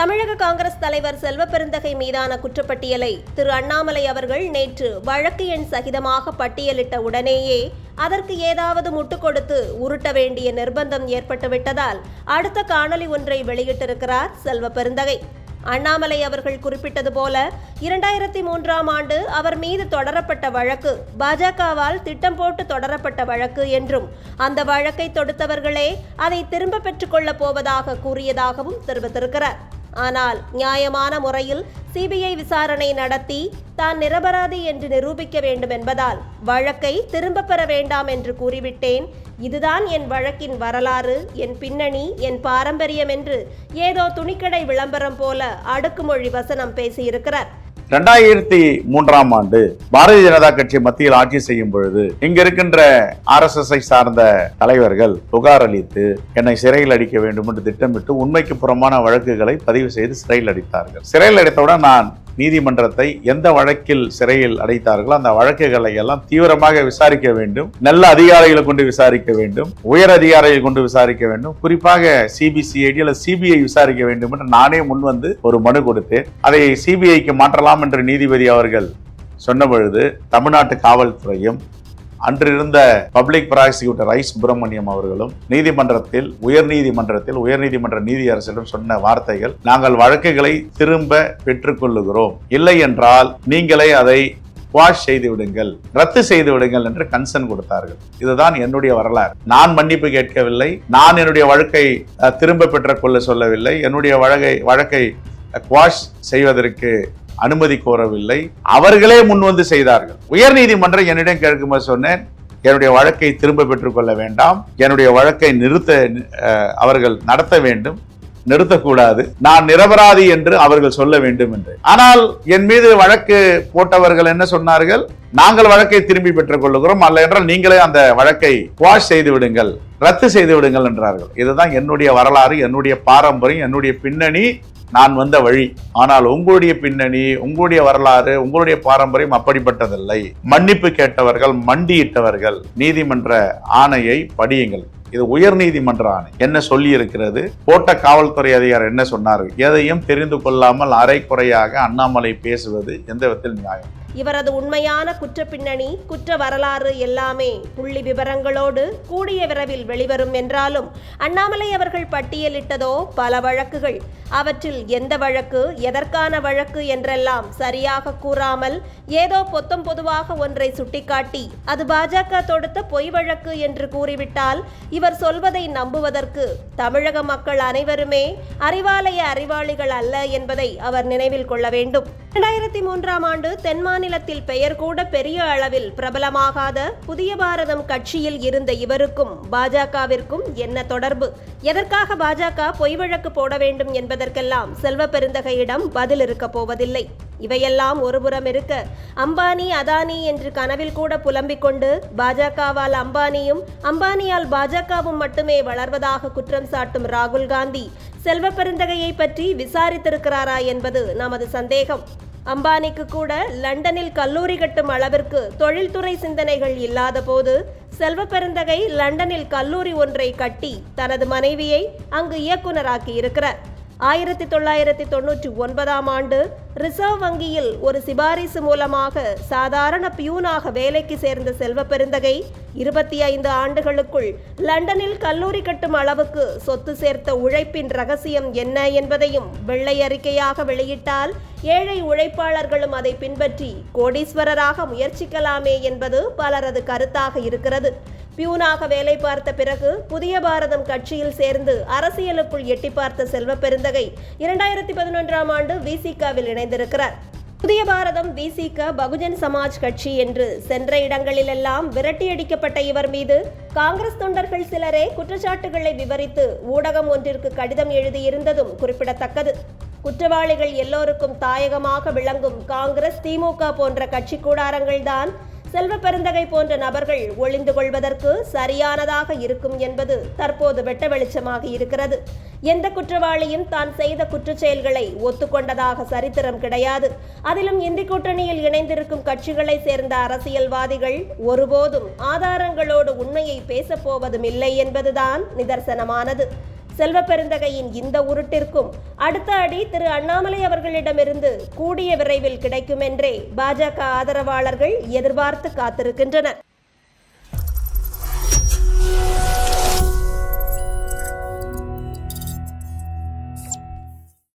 தமிழக காங்கிரஸ் தலைவர் செல்வ பெருந்தகை மீதான குற்றப்பட்டியலை திரு அண்ணாமலை அவர்கள் நேற்று வழக்கு எண் சகிதமாக பட்டியலிட்ட உடனேயே அதற்கு ஏதாவது முட்டு கொடுத்து உருட்ட வேண்டிய நிர்பந்தம் ஏற்பட்டுவிட்டதால் அடுத்த காணொலி ஒன்றை வெளியிட்டிருக்கிறார் செல்வ பெருந்தகை அண்ணாமலை அவர்கள் குறிப்பிட்டது போல இரண்டாயிரத்தி மூன்றாம் ஆண்டு அவர் மீது தொடரப்பட்ட வழக்கு பாஜகவால் திட்டம் போட்டு தொடரப்பட்ட வழக்கு என்றும் அந்த வழக்கை தொடுத்தவர்களே அதை திரும்ப பெற்றுக்கொள்ளப் போவதாக கூறியதாகவும் தெரிவித்திருக்கிறார். ஆனால் நியாயமான முறையில் சிபிஐ விசாரணை நடத்தி தான் நிரபராதி என்று நிரூபிக்க வேண்டும் என்பதால் வழக்கை திரும்பப் பெற வேண்டாம் என்று கூறிவிட்டேன். இதுதான் என் வழக்கின் வரலாறு என் பின்னணி என் பாரம்பரியம் என்று ஏதோ துணிக்கடை விளம்பரம் போல அடுக்குமொழி வசனம் பேசியிருக்கிறார். ரெண்டாயிரத்தி மூன்றாம் ஆண்டு பாரதிய ஜனதா கட்சி மத்தியில் ஆட்சி செய்யும் பொழுது இங்க இருக்கின்ற ஆர் எஸ் எஸ் சார்ந்த தலைவர்கள் புகார் அளித்து என்னை சிறையில் அடிக்க வேண்டும் என்று திட்டமிட்டு உண்மைக்கு புறமான வழக்குகளை பதிவு செய்து சிறையில் அடித்தார்கள். சிறையில் அடித்தவுடன் நான் நீதிமன்றத்தை எந்த வழக்கில் சிறையில் அடைத்தார்களோ அந்த வழக்குகளை எல்லாம் தீவிரமாக விசாரிக்க வேண்டும். நல்ல அதிகாரிகளை கொண்டு விசாரிக்க வேண்டும். உயர் அதிகாரிகளை கொண்டு விசாரிக்க வேண்டும். குறிப்பாக சிபிசிஐடி அல்லது சிபிஐ விசாரிக்க வேண்டும் என்று நானே முன்வந்து ஒரு மனு கொடுத்தேன். அதை சிபிஐக்கு மாற்றலாம் என்று நீதிபதி அவர்கள் சொன்ன பொழுது தமிழ்நாட்டு காவல்துறையும் அன்றிருந்த பப்ளிக் ப்ராசிக்யூட்டர் ஐ சுப்பிரமணியம் அவர்களும் நீதிமன்றத்தில் உயர் நீதிமன்றத்தில் உயர் நீதிமன்ற நீதியரசிடம் சொன்ன வார்த்தைகள் நாங்கள் வழக்குகளை திரும்ப பெற்றுக்கொள்ளுகிறோம். இல்லை என்றால் நீங்களே அதை வாஷ் செய்து விடுங்கள் ரத்து செய்து விடுங்கள் என்று கன்சர்ன் கொடுத்தார்கள். இதுதான் என்னுடைய வரலாறு. நான் மன்னிப்பு கேட்கவில்லை நான் என்னுடைய வழக்கை திரும்ப பெற்றுக்கொள்ள சொல்லவில்லை. என்னுடைய வழக்கை வழக்கை குவாஷ் செய்வதற்கு அனுமதி கோரவில்லை. அவர்களே முன்வந்து செய்தார்கள். உயர் நீதிமன்றம் என்னிடம் கேட்கும்போது சொன்னேன் என்னுடைய வழக்கை திரும்ப பெற்றுக்கொள்ள வேண்டாம். என்னுடைய வழக்கை நிறுத்த அவர்கள் நடத்த வேண்டும். நிறுத்தக்கூடாது. நான் நிரபராதி என்று அவர்கள் சொல்ல வேண்டும் என்று ஆனால் என் மீது வழக்கு போட்டவர்கள் என்ன சொன்னார்கள்? நாங்கள் வழக்கை திரும்பி பெற்றுக் கொள்ளுகிறோம். அல்ல என்றால் நீங்களே அந்த வழக்கை வாஷ் செய்து விடுங்கள். ரத்து செய்து விடுங்கள் என்றார்கள். இதுதான் என்னுடைய வரலாறு என்னுடைய பாரம்பரியம் என்னுடைய பின்னணி. நான் வந்த வழி. ஆனால் உங்களுடைய பின்னணி உங்களுடைய வரலாறு உங்களுடைய பாரம்பரியம் அப்படிப்பட்டதில்லை. மன்னிப்பு கேட்டவர்கள் மண்டியிட்டவர்கள். நீதிமன்ற ஆணையை படியுங்கள். இது உயர் நீதிமன்ற ஆணை. என்ன சொல்லி இருக்கிறது போட்ட காவல்துறை அதிகாரி என்ன சொன்னார்கள் எதையும் தெரிந்து கொள்ளாமல் அரைக்குறையாக அண்ணாமலை பேசுவது எந்த விதத்தில் நியாயம். இவரது உண்மையான குற்ற பின்னணி குற்ற வரலாறு எல்லாமே புள்ளி விவரங்களோடு கூடிய விரைவில் வெளிவரும் என்றாலும் அண்ணாமலை அவர்கள் பட்டியலிட்டதோ பல வழக்குகள். அவற்றில் எந்த வழக்கு எதற்கான வழக்கு என்றெல்லாம் சரியாக கூறாமல் ஏதோ பொத்தம் பொதுவாக ஒன்றை சுட்டிக்காட்டி அது பாஜக தொடுத்த பொய் வழக்கு என்று கூறிவிட்டால் இவர் சொல்வதை நம்புவதற்கு தமிழக மக்கள் அனைவருமே அறிவாலய அறிவாளிகள் அல்ல என்பதை அவர் நினைவில் கொள்ள வேண்டும். இரண்டாயிரத்தி மூன்றாம் ஆண்டு தென் மாநிலத்தில் பெயர் கூட பெரிய அளவில் பிரபலமாகாத புதிய பாரதம் கட்சியில் இருந்த இவருக்கும் பாஜகவிற்கும் என்ன தொடர்பு? எதற்காக பாஜக பொய் வழக்கு போட வேண்டும் என்பது என்பதற்கெல்லாம் செல்வ பெருந்தகையிடம் பதில் இருக்கப் போவதில்லை. இவையெல்லாம் ஒருபுறம் இருக்க அம்பானி அதானி என்று கனவில் கூட புலம்பிக் கொண்டு பாஜகவால் அம்பானியும் அம்பானியால் பாஜகவும் மட்டுமே வளர்வதாக குற்றம் சாட்டும் ராகுல் காந்தி செல்வ பெருந்தகையை பற்றி விசாரித்திருக்கிறாரா என்பது நமது சந்தேகம். அம்பானிக்கு கூட லண்டனில் கல்லூரி கட்டும் அளவிற்கு தொழில்துறை சிந்தனைகள் இல்லாத போது செல்வ பெருந்தகை லண்டனில் கல்லூரி ஒன்றை கட்டி தனது மனைவியை அங்கு இயக்குநராக்கி இருக்கிறார் ஆயிரத்தி தொள்ளாயிரத்தி தொண்ணூற்றி ஒன்பதாம் ஆண்டு ரிசர்வ் வங்கியில் ஒரு சிபாரிசு மூலமாக சாதாரண பியூனாக வேலைக்கு சேர்ந்த செல்வ பெருந்தகை இருபத்தி ஐந்து ஆண்டுகளுக்குள் லண்டனில் கல்லூரி கட்டும் அளவுக்கு சொத்து சேர்த்த உழைப்பின் ரகசியம் என்ன என்பதையும் வெள்ளை அறிக்கையாக வெளியிட்டால் ஏழை உழைப்பாளர்களும் அதை பின்பற்றி கோடீஸ்வரராக முயற்சிக்கலாமே என்பது பலரது கருத்தாக இருக்கிறது. பியூனாக வேலை பார்த்த பிறகு புதிய பாரதம் கட்சியில் சேர்ந்து அரசியலுக்குள் எட்டி பார்த்த செல்வ பெருந்தகை இரண்டாயிரத்தி பதினொன்றாம் ஆண்டு விசிகாவில் இணைந்திருக்கிறார். புதிய பாரதம் விசிக பகுஜன் சமாஜ் கட்சி என்று சென்ற இடங்களிலெல்லாம் விரட்டியடிக்கப்பட்ட இவர் மீது காங்கிரஸ் தொண்டர்கள் சிலரே குற்றச்சாட்டுகளை விவரித்து ஊடகம் ஒன்றிற்கு கடிதம் எழுதியிருந்ததும் குறிப்பிடத்தக்கது. குற்றவாளிகள் எல்லோருக்கும் தாயகமாக விளங்கும் காங்கிரஸ் திமுக போன்ற கட்சி கூடாரங்கள்தான் செல்வ பெருந்தகை போன்ற நபர்கள் ஒளிந்து கொள்வதற்கு சரியானதாக இருக்கும் என்பது தற்போது வெட்ட வெளிச்சமாக இருக்கிறது. எந்த குற்றவாளியும் தான் செய்த குற்றச்செயல்களை ஒத்துக்கொண்டதாக சரித்திரம் கிடையாது. அதிலும் இந்தி கூட்டணியில் இணைந்திருக்கும் கட்சிகளை சேர்ந்த அரசியல்வாதிகள் ஒருபோதும் ஆதாரங்களோடு உண்மையை பேசப்போவதும் இல்லை என்பதுதான் நிதர்சனமானது. செல்வ பெருந்தகையின் இந்த உருட்டிற்கும் அடுத்த அடி திரு அண்ணாமலை அவர்களிடமிருந்து கூடிய விரைவில் கிடைக்கும் என்றே பாஜக ஆதரவாளர்கள் எதிர்பார்த்து காத்திருக்கின்றனர்.